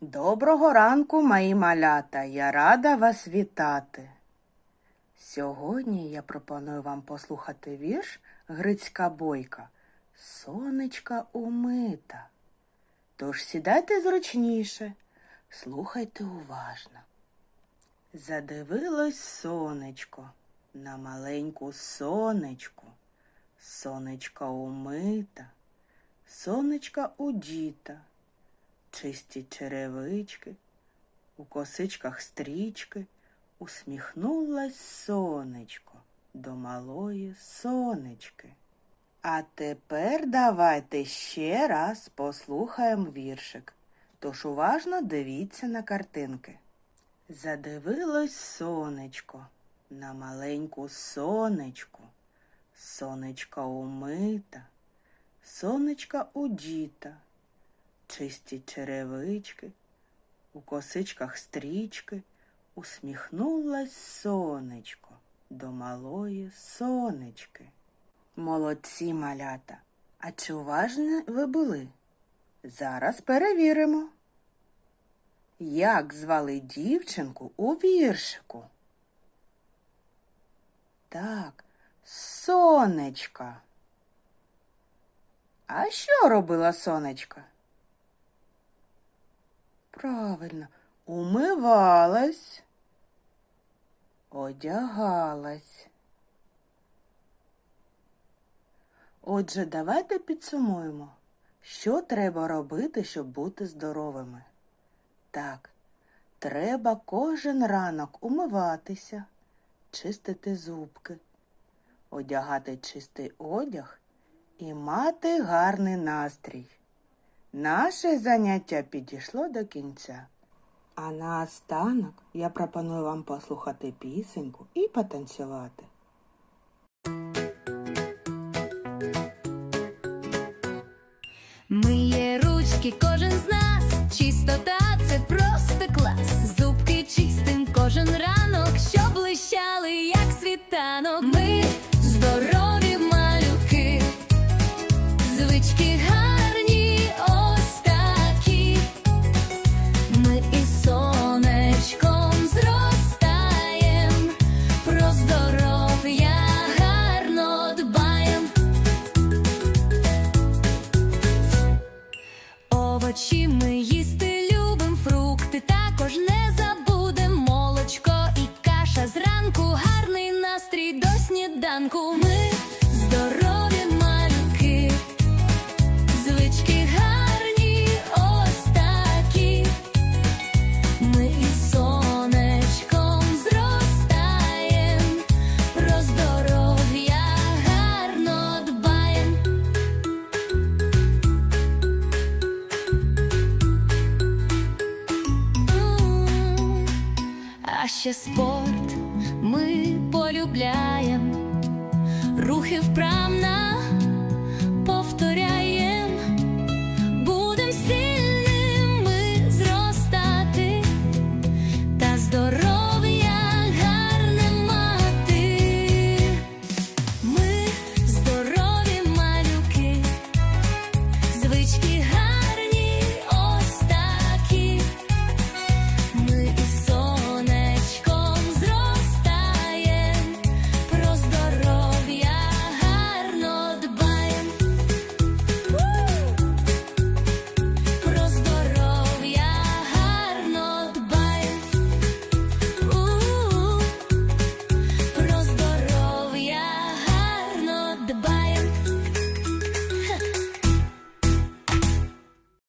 Доброго ранку, мої малята. Я рада вас вітати. Сьогодні я пропоную вам послухати вірш Грицька бойка Сонечка умита. Тож сідайте зручніше, слухайте уважно. Задивилось сонечко на маленьку сонечку. Сонечка умита, сонечка удіта чисті черевички, у косичках стрічки, усміхнулась сонечко до малої сонечки. А тепер давайте ще раз послухаємо віршик. Тож уважно дивіться на картинки. Задивилось сонечко на маленьку сонечку. Сонечка умита, сонечка удіта чисті черевички, у косичках стрічки, усміхнулась сонечко до малої сонечки. Молодці малята, а чи уважні ви були? Зараз перевіримо. Як звали дівчинку у віршику? Так, сонечка. А що робила сонечка? Правильно, умивалась, одягалась. Отже, давайте підсумуємо, що треба робити, щоб бути здоровими. Так, треба кожен ранок умиватися, чистити зубки, одягати чистий одяг і мати гарний настрій. Наше заняття підійшло до кінця. А наостанок я пропоную вам послухати пісеньку і потанцювати. Миє ручки кожен з нас, чистота це просто клас. Зубки чистим кожен ранок, щоб блищали, як світанок. Ми а ще спорт ми полюбляємо, рухи вправна повторяєм, будем сильними зростати та здоров'я гарне мати. Ми здорові малюки, звички гарні.